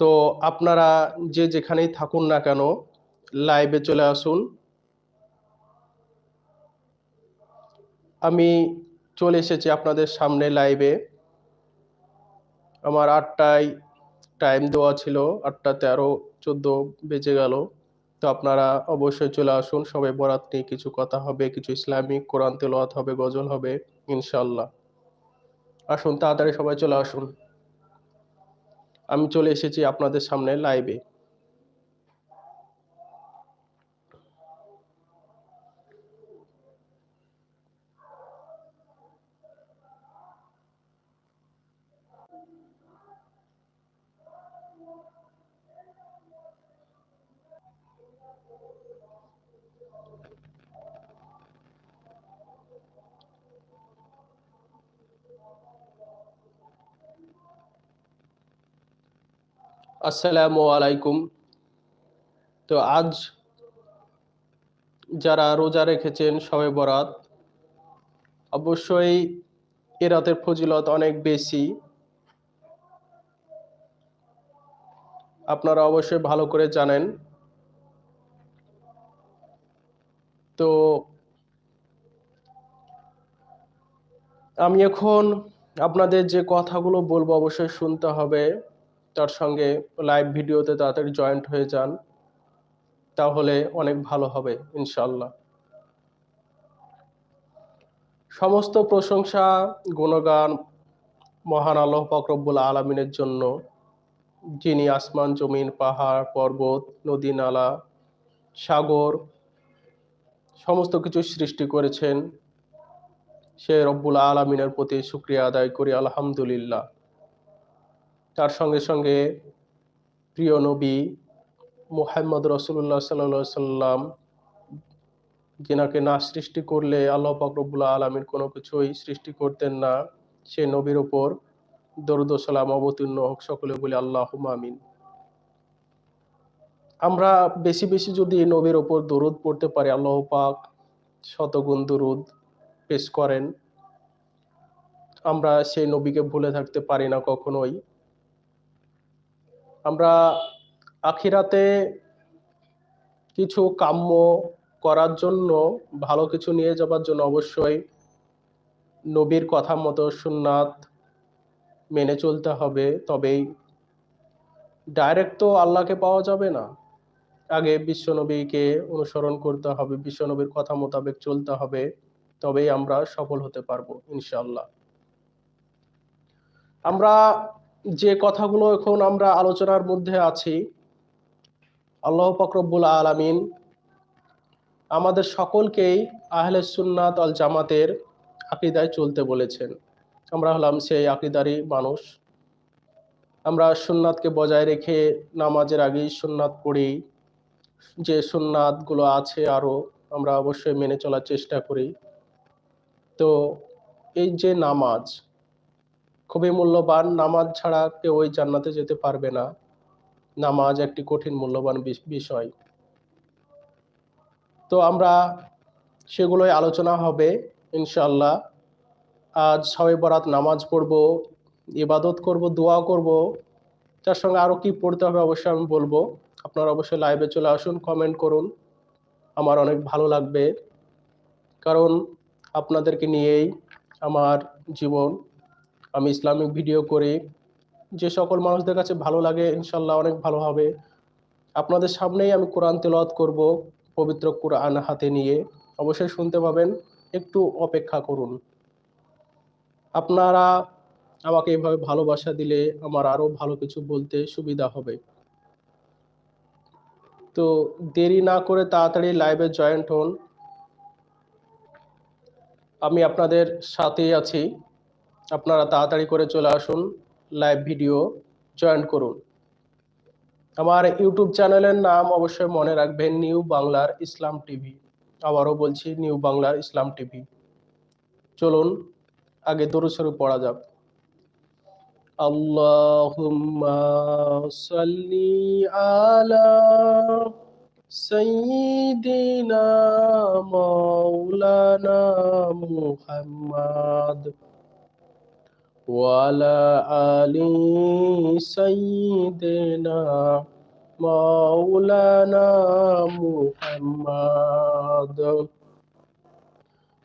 তো আপনারা যে যেখানেই থাকুন না কেন লাইভে চলে আসুন। আমি চলে এসেছি আপনাদের সামনে লাইভে আমার আটটায় টাইম দেওয়া ছিল, আটটা তেরো, চোদ্দ বেজে গেল। তো আপনারা অবশ্যই চলে আসুন সবাই বরাত নিয়ে কিছু কথা হবে, কিছু ইসলামিক কোরআন তেলাওয়াত হবে, গজল হবে ইনশাল্লাহ আসুন তাড়াতাড়ি সবাই চলে আসুন। আমি চলে এসেছি আপনাদের সামনে লাইভে আসসালামু আলাইকুম। তো আজ যারা রোজা রেখেছেন সবে বরাত, অবশ্যই এ রাতের ফজিলত অনেক বেশি। আপনারা অবশ্যই ভালো করে জানেন। তো আমি এখন আপনাদের যে কথাগুলো বলব অবশ্যই শুনতে হবে। তার সঙ্গে লাইভ ভিডিওতে তাড়াতাড়ি জয়েন্ট হয়ে যান, তাহলে অনেক ভালো হবে ইনশাল্লাহ সমস্ত প্রশংসা, গুণগান মহান আল্লাহ ফকরব্বুল আলমিনের জন্য। যিনি আসমান, জমিন, পাহাড়, পর্বত, নদী, নালা, সাগর, সমস্ত কিছু সৃষ্টি করেছেন। সে রব্বুল আলমিনের প্রতি শুক্রিয়া আদায় করি, আলহামদুলিল্লাহ। তার সঙ্গে সঙ্গে প্রিয় নবী মোহাম্মদ রসুল্লাহ সাল্লা সাল্লাম যেনাকে না সৃষ্টি করলে আল্লাহ পাকরবুল্লাহ আলমীর কোনো কিছুই সৃষ্টি করতেন না, সে নবীর ওপর দরুদ সালাম অবতীর্ণ হোক সকলে বলে আল্লাহ আমিন। আমরা বেশি বেশি যদি নবীর ওপর দরুদ পড়তে পারি, আল্লাহ পাক শতগুণ দরুদ পেশ করেন। আমরা সেই নবীকে ভুলে থাকতে পারি না কখনোই। আমরা আখিরাতে কিছু কাম্য করার জন্য, ভালো কিছু নিয়ে যাবার জন্য অবশ্যই নবীর কথা মতো সুন্নাত মেনে চলতে হবে। তবেই ডাইরেক্ট তো আল্লাহকে পাওয়া যাবে না। আগে বিশ্বনবীকে অনুসরণ করতে হবে, বিশ্বনবীর কথা মোতাবেক চলতে হবে। তবেই আমরা সফল হতে পারব ইনশাল্লাহ আমরা যে কথাগুলো এখন আমরা আলোচনার মধ্যে আছি, আল্লাহ ফকরবুল আলমিন আমাদের সকলকেই আহলে সুন্নাত আল জামাতের আকিদায় চলতে বলেছেন। আমরা হলাম সেই আকিদারই মানুষ। আমরা সুন্নাতকে বজায় রেখে নামাজের আগেই সুন্নাত পড়ি। যে সুন্নাতগুলো আছে আরও আমরা অবশ্যই মেনে চলার চেষ্টা করি। তো এই যে নামাজ খুবই মূল্যবান। নামাজ ছাড়া কেউ ওই জান্নাতে যেতে পারবে না। নামাজ একটি কঠিন, মূল্যবান বিষয়। তো আমরা সেগুলোই আলোচনা হবে ইনশাল্লাহ আজ সবাই বরাত নামাজ পড়ব, ইবাদত করব, দোয়া করব। তার সঙ্গে আরও কি পড়তে হবে অবশ্যই আমি বলব। আপনারা অবশ্যই লাইভে চলে আসুন কমেন্ট করুন। আমার অনেক ভালো লাগবে। কারণ আপনাদেরকে নিয়েই আমার জীবন আমি ইসলামিক ভিডিও করি। যে সকল মানুষদের কাছে ভালো লাগে, ইনশাল্লাহ অনেক ভালো হবে। আপনাদের সামনেই আমি কোরআন তেলাওয়াত করব, পবিত্র কোরআন হাতে নিয়ে। অবশ্যই শুনতে পাবেন, একটু অপেক্ষা করুন। আপনারা আমাকে এভাবে ভালোবাসা দিলে আমার আরও ভালো কিছু বলতে সুবিধা হবে। তো দেরি না করে তাড়াতাড়ি লাইভে জয়েন্ট হন। আমি আপনাদের সাথেই আছি। আপনারা তাড়াতাড়ি করে চলে আসুন লাইভ ভিডিও জয়েন করুন। আমার ইউটিউব চ্যানেলের নাম অবশ্যই মনে রাখবেন নিউ বাংলার ইসলাম টিভি আবারও বলছি নিউ বাংলার ইসলাম টিভি চলুন, আগে দরুসরু পড়া যাক। আল্লাহুম্মা সাল্লি আলা সাইয়্যিদিনা মাওলানা মুহাম্মদ। وعلى آل سيدنا مولانا محمد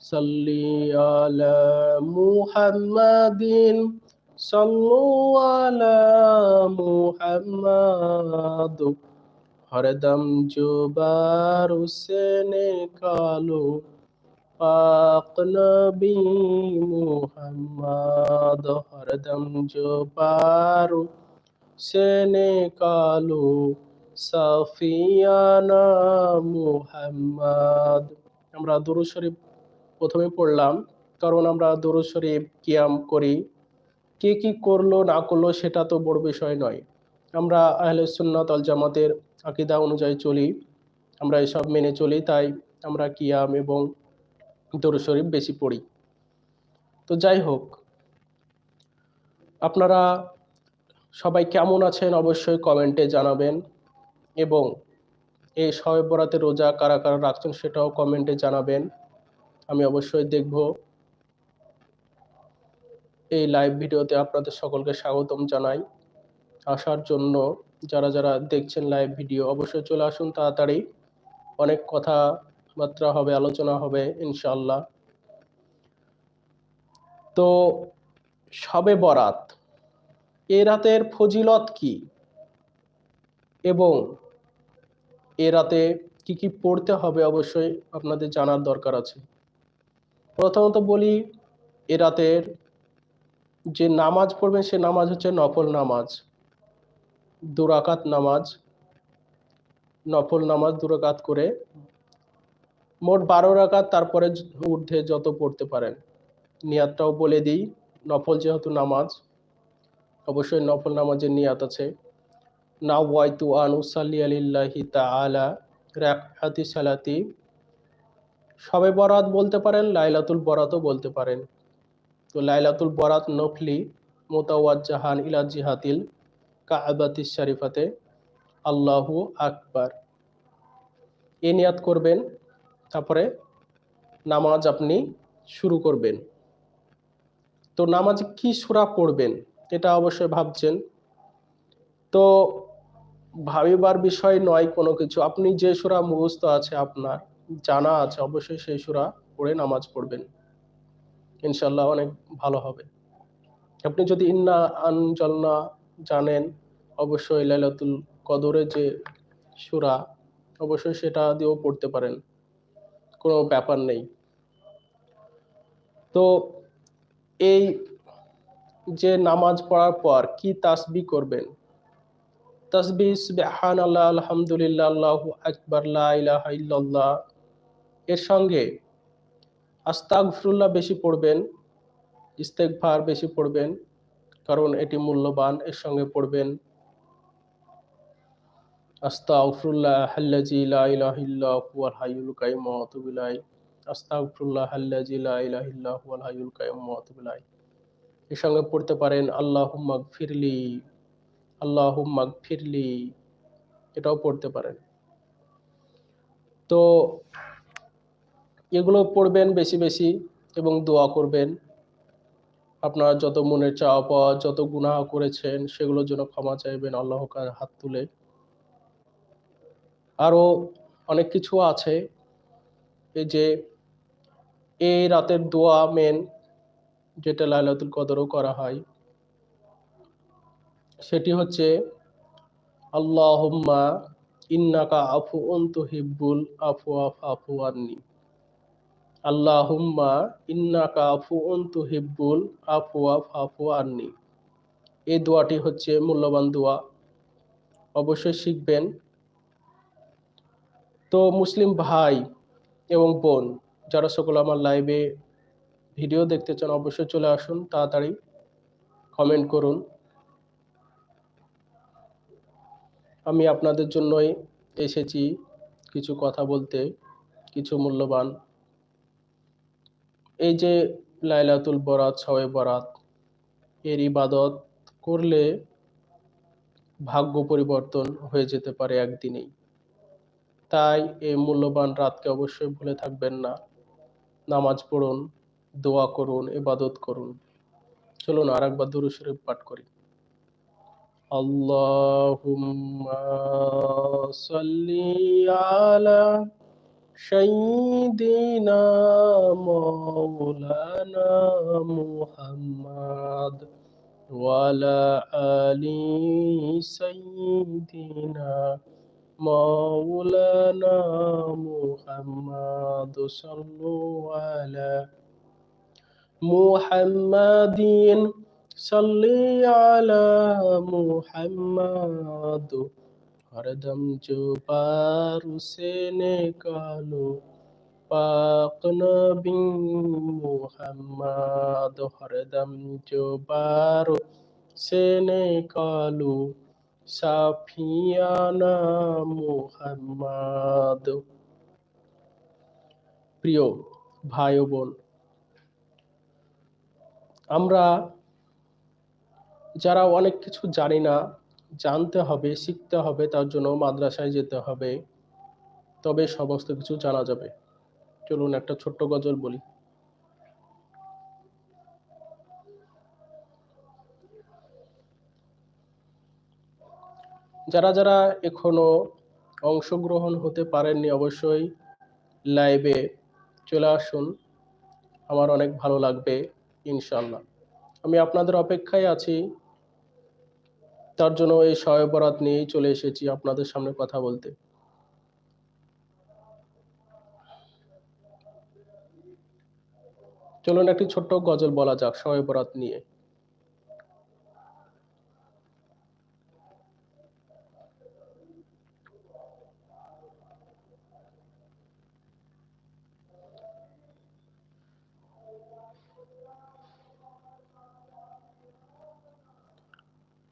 صل على محمد صلوا على محمد হরদম জুবার সেনে কালো নবী মুহাম্মদ হরদম জুবার সেনে কালো সাফিয়ানা মুহাম্মদ আমরা দুরূদ শরীফ প্রথমে পড়লাম, কারণ আমরা দরুদ শরীফ কিয়াম করি। কে কি করল, না করল, সেটা তো বড় বিষয় নয়। আমরা আহলে সুন্নাত আল জামাতের আকিদা অনুযায়ী চলি। আমরা এসব মেনে চলি, তাই আমরা কিয়াম এবং দরুদ শরীফ বেশি পড়ি। তো যাই হোক, আপনারা সবাই কেমন আছেন অবশ্যই কমেন্টে জানাবেন এবং এই শবে বরাতে রোজা কারা কারা রাখছেন সেটাও কমেন্টে জানাবেন। আমি অবশ্যই দেখব। এই লাইভ ভিডিওতে আপনাদের সকলকে স্বাগতম জানাই। আসার জন্য যারা যারা দেখছেন লাইভ ভিডিও, অবশ্যই চলে আসুন তাড়াতাড়ি। অনেক কথাবার্তা হবে, আলোচনা হবে ইনশাল্লাহ তো সবে বরাত, এ রাতের ফজিলত কি? এবং এ রাতে কি কি পড়তে হবে অবশ্যই আপনাদের জানার দরকার আছে। প্রথমত বলি, এ রাতের যে নামাজ পড়বেন, সে নামাজ হচ্ছে নফল নামাজ, দুরাকাত নামাজ। নফল নামাজ দুরাকাত করে মোট বারো রাকাত তারপরে ঊর্ধ্বে যত পড়তে পারেন। নিয়াতটাও বলে দিই, নফল যেহেতু নামাজ, অবশ্যই নফল নামাজের নিয়াত আছে। না ওয়াইতু আন উসাল্লি আলিল্লাহি তাআলা রাকাতি সালাতি। সবে বরাত বলতে পারেন, লাইলাতুল বরাতও বলতে পারেন। তো লাইলাতুল বরাত নফলি মোতাওয়াজ্জাহান ইলা জিহাতিল কাবাতি শরীফাতে। আল্লাহু আকবার। এ নিয়াত করবেন। তারপরে নামাজ আপনি শুরু করবেন। তো নামাজে কি সুরা পড়বেন এটা অবশ্যই ভাবছেন। তো ভাবিবার বিষয় নয় কোনো কিছু। আপনি যে সুরা মুখস্থ আছে আপনার, জানা আছে, অবশ্যই সেই সুরা পড়ে নামাজ পড়বেন। ইনশাল্লাহ অনেক ভালো হবে। আপনি যদি ইন্না আনজলনা জানেন, অবশ্যই লাইলাতুল কদরে যে সুরা, অবশ্যই সেটা দিয়েও পড়তে পারেন। কোনো ব্যাপার নেই। তো এই যে নামাজ পড়ার পর কি তাসবি করবেন? তাসবি সুবহান আল্লাহ আলহামদুলিল্লাহ আল্লাহু আকবার ইল্লাল্লাহ। এর সঙ্গে আস্তাগফিরুল্লাহ বেশি পড়বেন, ইস্তেগফার বেশি পড়বেন, কারণ এটি মূল্যবান। এর সঙ্গে পড়বেন আস্তাগফিরুল্লাহ আল্লাজি লা ইলাহা ইল্লা হুয়াল হাইয়ুল কাইয়ুম ওয়া আতুবু ইলাইহি। আস্তাগফিরুল্লাহ আল্লাজি লা ইলাহা ইল্লা হুয়াল হাইয়ুল কাইয়ুম ওয়া আতুবু ইলাইহি। এর সঙ্গে পড়তে পারেন, আল্লাহুম্মা গফিরলি আল্লাহুম্মা গফিরলি, এটাও পড়তে পারেন। তো এগুলো পড়বেন বেশি বেশি এবং দোয়া করবেন। আপনার যত মনের চাওয়া পাওয়া, যত গুনাহ করেছেন, সেগুলোর জন্য ক্ষমা চাইবেন আল্লাহ হাত তুলে। আরও অনেক কিছু আছে। এই যে এই রাতের দোয়া মেন যেটা লাইলাতুল কদরও করা হয়, সেটি হচ্ছে, আল্লাহুম্মা ইন্নাকা আফু অন্তু হিব্বুল আফু আফ আফু আন্নি। আল্লাহুম্মা ইন্নাকা আফু অন্তু হিব্বুল আফু আফ আফু আন্নি। এই দোয়াটি হচ্ছে মূল্যবান দোয়া। অবশ্যই শিখবেন। তো মুসলিম ভাই এবং বোন, যারা সকল আমার লাইভে ভিডিও দেখতে চান, অবশ্যই চলে আসুন, তাড়াতাড়ি কমেন্ট করুন। আমি আপনাদের জন্যই এসেছি কিছু কথা বলতে, কিছু মূল্যবান। এই যে লাইলাতুল বরাত সবে বরাত, এর ইবাদত করলে ভাগ্য পরিবর্তন হয়ে যেতে পারে একদিনেই। তাই এই মূল্যবান রাতকে অবশ্যই ভুলে থাকবেন না। নামাজ পড়ুন, দোয়া করুন, ইবাদত করুন। চলুন আর একবার দুরু শরীফ পাঠ করি। আল্লাহুম্মা ওয়ালা আলি সাইয়্যিদিনা مولانا محمد صلوا على محمد. صلي على محمد. هردم جو بارسين قالوا پاک نبی محمد. هردم جو بارو سے نکالو সাফিয়ানা প্রিয় ভাই বোন, আমরা যারা অনেক কিছু জানি না, জানতে হবে, শিখতে হবে, তার জন্য মাদ্রাসায় যেতে হবে। তবে সমস্ত কিছু জানা যাবে। চলুন একটা ছোট্ট গজল বলি। যারা যারা এখনও অংশগ্রহণ হতে পারেননি অবশ্যই লাইভে চলে আসুন। আমার অনেক ভালো লাগবে ইনশাল্লাহ আমি আপনাদের অপেক্ষায় আছি। তার জন্য এই শয়ে বরাত নিয়েই চলে এসেছি আপনাদের সামনে কথা বলতে। চলুন একটি ছোট্ট গজল বলা যাক শয়ে বরাত নিয়ে।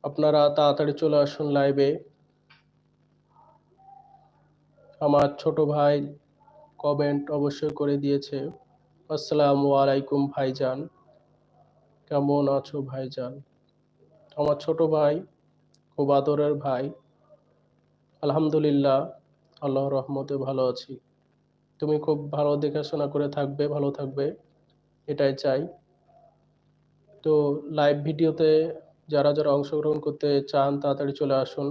আপনারা তাড়াতাড়ি চলে আসুন লাইভে আমার ছোট ভাই কমেন্ট অবশ্যই করে দিয়েছে। আসসালামু আলাইকুম ভাইজান। কেমন আছো ভাইজান? আমার ছোট ভাই খুব আদরের ভাই। আলহামদুলিল্লাহ আল্লাহ রহমতে ভালো আছি। তুমি খুব ভালো দেখাশোনা করে থাকবে, ভালো থাকবে, এটাই চাই। তো লাইভ ভিডিওতে যারা যারা অংশগ্রহণ করতে চান, তাড়াতাড়ি চলে আসুন।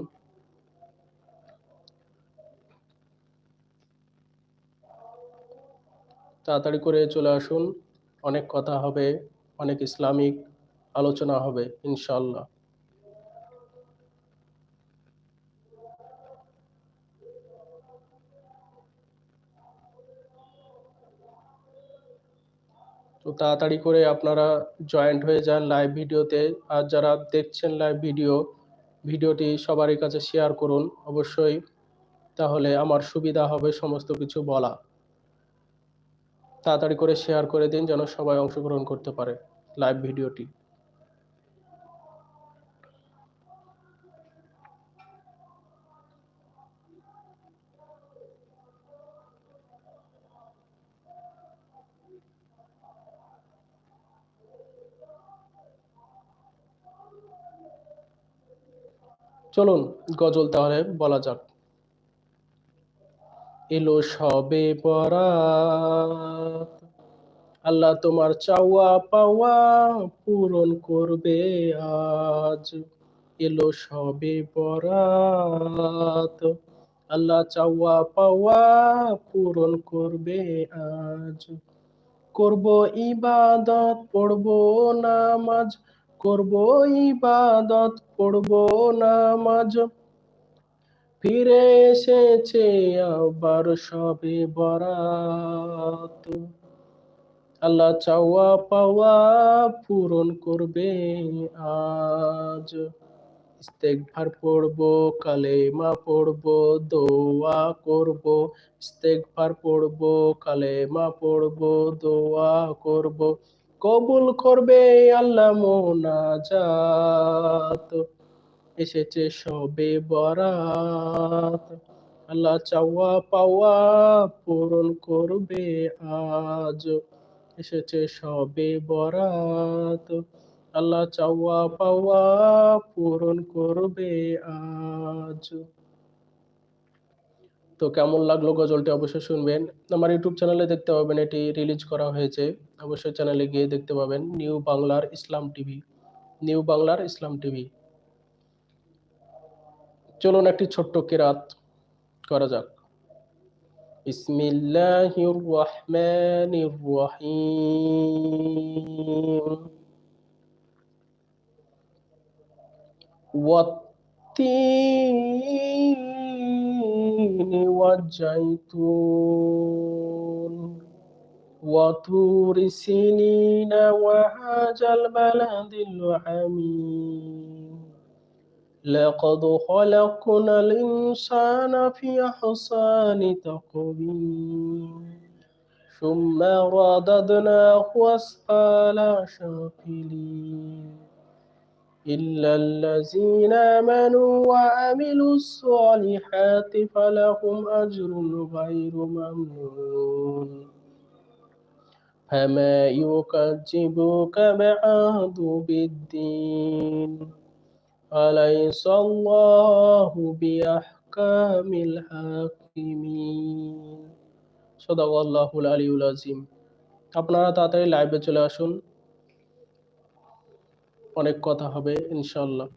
তাড়াতাড়ি করে চলে আসুন। অনেক কথা হবে, অনেক ইসলামিক আলোচনা হবে ইনশাল্লাহ তো তাড়াতাড়ি করে আপনারা জয়েন্ট হয়ে যান লাইভ ভিডিওতে আর যারা দেখছেন লাইভ ভিডিও ভিডিওটি সবারই কাছে শেয়ার করুন অবশ্যই। তাহলে আমার সুবিধা হবে সমস্ত কিছু বলা। তাড়াতাড়ি করে শেয়ার করে দিন যেন সবাই অংশগ্রহণ করতে পারে লাইভ ভিডিওটি চলুন গজল তাহলে বলা যাক। এলো সবে বরাত, আল্লাহ তোমার চাওয়া পাওয়া পূরণ করবে আজ। এলো সবে বরাত, আল্লাহ চাওয়া পাওয়া পূরণ করবে আজ। করব ইবাদত, পড়ব নামাজ করব, ইবাদত পড়ব নামাজ। ফিরে এসেছে আবার সবে বরাত। আল্লাহ চাওয়া পাওয়া পূরণ করবে আজ। ইস্তেগফার পড়ব, কালেমা পড়ব, দোয়া করব। ইস্তেগফার পড়ব, কালেমা পড়ব, দোয়া করব। কবুল করবে আল্লাহ মোনাজাত। এসেছে সবে বরাত। আল্লাহ চাওয়া পাওয়া পূরণ করবে আজ। এসেছে সবে বরাত। আল্লাহ চাওয়া পাওয়া পূরণ করবে আজ। তো কেমন লাগল গজলটি অবশ্যই শুনবেন। আমার ইউটিউব চ্যানেলে দেখতে পাবেন, এটি রিলিজ করা হয়েছে। অবশ্যই চ্যানেলে গিয়ে দেখতে পাবেন নিউ বাংলার ইসলাম টিভি নিউ বাংলার ইসলাম টিভি চলুন একটি ছোট্ট কেরাত করা যাক। বিসমিল্লাহির রহমানির রহিম ওয়াত্তিন। والزيتون وطور سنين وهذا البلد العميم لقد خلقنا الإنسان في أحسن تقويم. ثم رددناه أسفل سافلين إلا الذين آمنوا وعملوا الصالحات فلهم أجر غير ممنون فما يكذبك بعد بالدين أليس الله بأحكام الحاكمين صدق الله العلي العظيم আপনারা তাড়াতাড়ি লাইভে চলে আসুন অনেক কথা হবে ইনশাল্লাহ